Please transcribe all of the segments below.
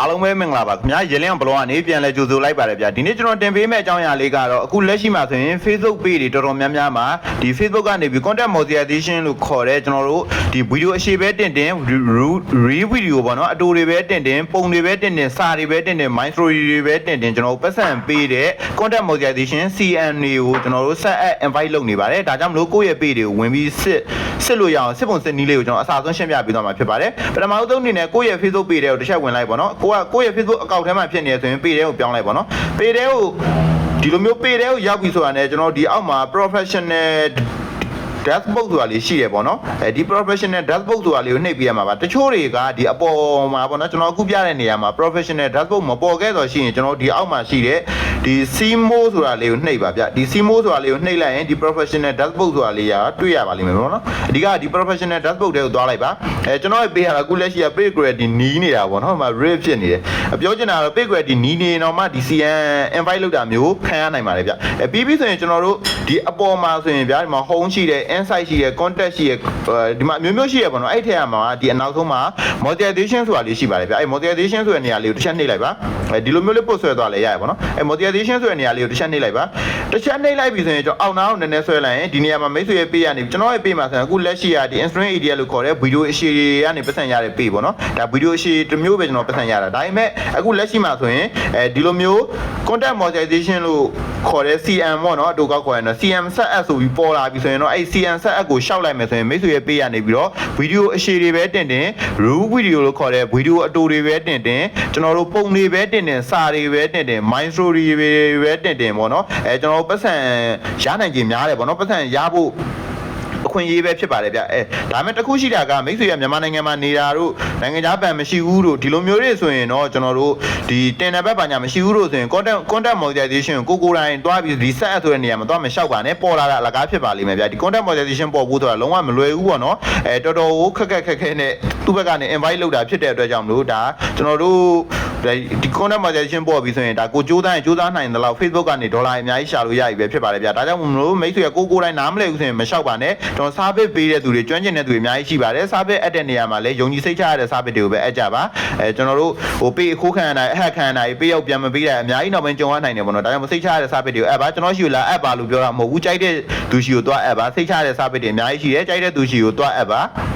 အားလုံးပဲမင်္ဂလာပါခင်ဗျာရေလင်းဘလော့ကနေပြန်လဲကြိုဆိုလိုက်ပါတယ်ဗျာဒီနေ့ကျွန်တော်တင်ပေးမယ့်အကြောင်းအရာလေးကတော့အခုလက်ရှိမှာဆိုရင် Facebook page တွေတော်တော်များများမှာဒီ Facebook ကနေပြီး content monetization လို့ခေါ်တဲ့ကျွန်တော်တို့ဒီဗီဒီယိုအရှိပဲတင်တင် re video ပေါ့နော်အတူတွေပဲတင်တင်ပုံတွေပဲတင်တင်စာတွေပဲတင်တင် mind story တွေပဲတင်တင်ကျွန်တော်တို့ပတ်စံပေးတဲ့ content monetization CN တွေကိုကျွန်တော်တို့ဆက်အပ် invite လုပ်နေပါတယ်ဒါကြောင့်မလို့ကိုယ့်ရဲ့ page တွေကိုဝင်ပြီးစစ်စစ်လို့ရအောင်စစ်ပုံစစ်နည်းလေးကိုကျွန်တော်အစားဆုံးရှင်းပြပေးသွားမှာဖြစ်ပါတယ်ပထမဆုံးအနေနဲ့ကိုယ့်ရဲ့ Facebook page တွေကိုတစ်ချက်ဝင်လိုက်ပေါ့နော်ကိုကကိုယ့်ရဲ့ Facebook account ထဲမှာဖြစ်နေရဆိုရင် page တွေကိုပြောင်းလိုက်ပေါ့နော် page တွေကိုဒီလိုမျိုး page တွေကိုရောက်ပြီဆိုတာနဲ့ကျွန်တော်ဒီအောက်မှာ professional dashboard ဆိုတာလေးရှိရပေါ့နော်အဲဒီ professional dashboard ဆိုတာလေးကိုနှိပ်ပြရမှာပါတချို့တွေကဒီအပေါ်မှာပေါ့နော်ကျွန်တော်အခုပြတဲ့နေရာမှာ professional dashboard မပေါ်ခဲ့တော့ရှိရင်ကျွန်တော်ဒီအောက်မှာရှိတဲ့ ဒီ CMO ဆိုတာလေးကိုနှိပ်ပါဗျဒီ CMO ဆိုတာလေးကိုနှိပ်လိုက်ရင်ဒီ professional dashboard ဆိုတာလေးကတွေ့ရပါလိမ့်မယ်ပေါ့နော်အဓိကဒီ professional dashboard တွေကိုသွားလိုက်ပါအဲကျွန်တော်ရဲ့ page ကအခုလက်ရှိက page quality နီးနေတာပေါ့နော်ဟိုမှာ rate ဖြစ်နေတယ်ပြောချင်တာကတော့ page quality နီးနေတော့မှဒီ CN invite လုပ်တာမျိုးခံရနိုင်ပါတယ်ဗျအဲပြီးပြီဆိုရင်ကျွန်တော်တို့ဒီအပေါ်မှာဆိုရင်ဗျဒီမှာ home ရှိတယ် insight ရှိတယ် contact ရှိတယ်ဒီမှာမျိုးမျိုးရှိရပေါ့နော်အဲ့ထက်မှာဒီအနောက်ဆုံးမှာ monetization ဆိုတာလေးရှိပါတယ်ဗျအဲ့ monetization ဆိုတဲ့နေရာလေးကိုတစ်ချက်နှိပ်လိုက်ပါအဲဒီလိုမျိုးလေးပုတ်ဆွဲသွားလဲရရပေါ့နော်အဲ monetization ဆိုတဲ့နေရာလေးကိုတစ်ချက်နှိပ်လိုက်ပါတစ်ချက်နှိပ်လိုက်ပြီဆိုရင်ကျွန်တော်အောက်နားကိုနည်းနည်းဆွဲလိုက်ရင်ဒီနေရာမှာမိတ်ဆွေရဲ့ပေးရနေကျွန်တော်ရဲ့ပေးမှာဆိုရင်အခုလက်ရှိရဒီ instrument area လို့ခေါ်တဲ့ video အရှိတွေကနေပတ်စံရတဲ့ပေးပေါ့နော်ဒါ video အရှိတစ်မျိုးပဲကျွန်တော်ပတ်စံရတာဒါပေမဲ့အခုလက်ရှိမှာဆိုရင်အဲဒီလိုမျိုး content monetization လို့ခေါ်တဲ့ CM ပေါ့နော်အတူကောက်ခေါ်ရနော် CM set app ဆိုပြီးပေါ်လာပြီဆိုရင်တော့အဲ့ CM set app ကိုရှောက်လိုက်မယ်ဆိုရင်မိတ်ဆွေရဲ့ပေးရနေပြီးတော့ video အရှိတွေပဲတင်တင် raw video လို့ခေါ်တဲ့ video အတူတွေပဲတင်တင်ကျွန်တော်တို့ပုံတွေပဲတင်တင်စာတွေပဲတင်တင် mind story တွေပဲတင်တင်ပေါ့နော်အဲကျွန်တော်တို့ပတ်စံရနိုင်ခြင်းများတယ်ပေါ့နော်ပတ်စံရဖို့အခွင့်အရေးပဲဖြစ်ပါတယ်ဗျအဲဒါပေမဲ့တခုရှိတာကမိတ်ဆွေရမြန်မာနိုင်ငံမှာနေတာတို့နိုင်ငံခြားဗန်မရှိဘူးတို့ဒီလိုမျိုးတွေဆိုရင်တော့ကျွန်တော်တို့ဒီတင်တဲ့ဘက်ပါညာမရှိဘူးတို့ဆိုရင် content content monetization ကိုကိုယ်တိုင်တွားပြီးဒီ set ဆိုတဲ့နေရာမှာတွားမလျှောက်ပါနဲ့ပေါ်လာတာအလကားဖြစ်ပါလိမ့်မယ်ဗျဒီ content monetization ပေါ်ဖို့ဆိုတာလုံးဝမလွယ်ဘူးပေါ့နော်အဲတော်တော်ကိုခက်ခက်ခက်ခဲနဲ့သူ့ဘက်ကနေ invite လုပ်တာဖြစ်တဲ့အတွက်ကြောင့်မလို့ဒါကျွန်တော်တို့ ဒီ content monetization ပေါ်ပြီဆိုရင်ဒါကိုကြိုးစားရင်ကြိုးစားနိုင်တယ်လို့ Facebook ကနေဒေါ်လာအများကြီးရှာလို့ရပြီပဲဖြစ်ပါတယ်ဗျဒါကြောင့်မလို့မိတ်ဆွေကကိုကိုယ်တိုင်နားမလည်ဘူးဆိုရင်မလျှောက်ပါနဲ့ကျွန်တော်စားပစ်ပေးတဲ့သူတွေကျွမ်းကျင်တဲ့သူတွေအများကြီးရှိပါတယ်စားပစ်အပ်တဲ့နေရာမှာလည်းယုံကြည်စိတ်ချရတဲ့စားပစ်တွေကိုပဲအပ်ကြပါအဲကျွန်တော်တို့ဟိုပေးအခိုးခံရတာအဟက်ခံရတာပေးရောက်ပြန်မပေးတာအများကြီးနောက်ပိုင်းကြုံရနိုင်တယ်ပေါ့နော်ဒါကြောင့်မစိတ်ချရတဲ့စားပစ်တွေကိုအပ်ပါကျွန်တော်ရှိကိုလာအပ်ပါလို့ပြောတာမဟုတ်ဘူးကြိုက်တဲ့သူရှိကိုသွားအပ်ပါစိတ်ချရတဲ့စားပစ်တွေအများကြီးရှိတယ်ကြိုက်တဲ့သူရှိကိုသွားအပ်ပါအဲ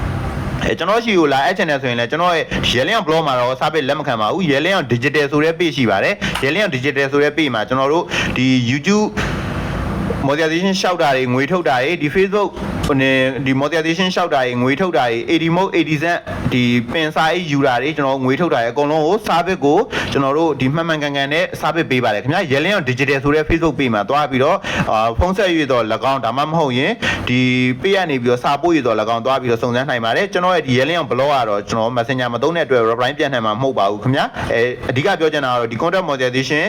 ကျွန်တော်ရှိကိုလာအဲ့ channel ဆိုရင်လည်းကျွန်တော်ရဲ့ရဲလင်းအောင် blog မှာတော့စာပေလက်မခံပါဘူးရဲလင်းအောင် digital ဆိုတဲ့ page ရှိပါတယ်ရဲလင်းအောင် digital ဆိုတဲ့ page မှာကျွန်တော်တို့ဒီ YouTube monetization ရှောက်တာတွေငွေထုတ်တာတွေဒီ Facebook ဟိုနေဒီ monetization ရှောက်တာတွေငွေထုတ်တာတွေ80 mode 80 cent ဒီပင်စာရေးယူတာတွေကျွန်တော်ငွေထုတ်တာတွေအကုန်လုံးကို service ကိုကျွန်တော်တို့ဒီမှန်မှန်ကန်ကန်နဲ့ service ပေးပါတယ်ခင်ဗျာရဲလင်းအောင် digital ဆိုတဲ့ Facebook page မှာတွားပြီးတော့အာဖုန်းဆက်ရွေးတော့၎င်းဒါမှမဟုတ်ရင်ဒီ page ကနေပြီးတော့စာပို့ရွေးတော့၎င်းတွားပြီးတော့စုံစမ်းနိုင်ပါတယ်ကျွန်တော်ရဲ့ဒီရဲလင်းအောင် blog ကတော့ကျွန်တော် messenger မသုံးတဲ့အတွက် reply ပြန်နိုင်မှာမဟုတ်ပါဘူးခင်ဗျာအဲအဓိကပြောချင်တာကတော့ဒီ content monetization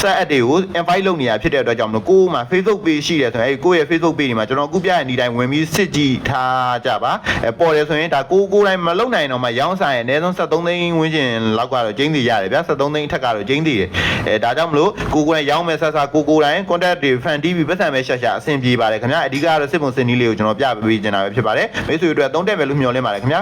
ဆက်အပ်တွေကို invite လုပ်နေရဖြစ်တဲ့အတွက်ကြောင့်မလို့ကိုယ်မှာ Facebook page ရှိတယ်ဆိုရင်အဲကိုယ့်ရဲ့ Facebook page ဒီမှာကျွန်တော်အခုပြတဲ့နေ့တိုင်းဝင်ပြီးစစ်ကြည့်ထားကြပါအဲပေါ်တယ်ဆိုရင်ဒါကိုကိုယ်တိုင်းမလုပ်နိုင်တော့မှရောင်းစားရင်အနည်းဆုံး73သိန်းဝန်းကျင်လောက်ကတော့ကျင်းသေးရတယ်ဗျ73သိန်းအထက်ကတော့ကျင်းသေးတယ်အဲဒါကြောင့်မလို့ကိုကိုယ်တိုင်းရောင်းမယ်ဆက်ဆက်ကိုကိုယ်တိုင်း contact တွေ fan TV ပတ်စံပဲရှာရှာအဆင်ပြေပါတယ်ခင်ဗျာအဓိကကတော့စစ်ပုံစင်နည်းလေးကိုကျွန်တော်ပြပေးချင်တာပဲဖြစ်ပါတယ်မိတ်ဆွေတို့အတွက်သုံးတက်မယ်လို့မျှော်လင့်ပါတယ်ခင်ဗျာ